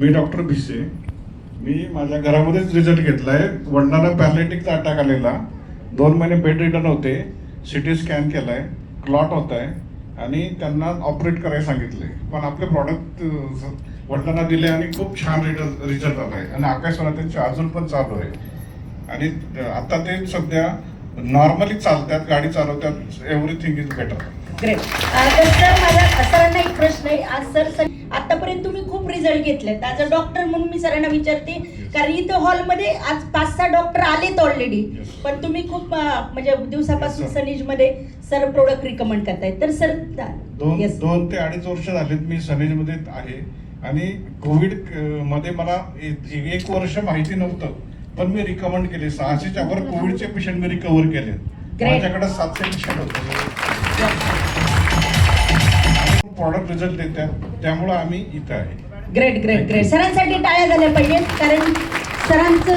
मी doctor Bhise. मी माझ्या घरामध्येच result आहे वडिलांना पॅरालिटिकचा अटॅक आलेला. दोन महिने बेड रिटर्न होते. सी टी स्कॅन केला आहे क्लॉट होत आहे आणि त्यांना ऑपरेट करायला सांगितले. पण आपले प्रॉडक्ट वडिलांना दिले आणि खूप छान रिटर्न रिझल्ट आला आहे आणि आकाशवाणी त्यांचे अजून पण चालू आहे. आणि आता ते सध्या नॉर्मली चालतात गाडी चालवतात. एव्हरीथिंग इज बेटर ग्रेट तर सर सरांना एक प्रश्न आहे. आज सर सर आतापर्यंत तुम्ही खूप रिझल्ट घेतलेत ॲज अ डॉक्टर म्हणून मी सरांना विचारते कारण इथं हॉलमध्ये आज पाच सहा डॉक्टर आलेत ऑलरेडी. पण तुम्ही खूप म्हणजे दिवसापासून. सनीजमध्ये सर प्रोडक्ट रिकमेंड करतायत तर सर दोन दोन ते अडीच वर्ष झालेत मी सनेजमध्ये आहे. आणि कोविडमध्ये मला एक वर्ष माहिती नव्हतं पण मी रिकमेंड केले. सहाशेच्या वर कोविडचे पेशंट मी रिकवर केले. माझ्याकडे सातशे पेशंट होते. प्रॉडक्ट रिझल्ट देतात. त्यामुळे आम्ही इथं आहे. ग्रेट ग्रेट ग्रेट सरांसाठी टाळ्या झाल्या पाहिजेत कारण सरांचं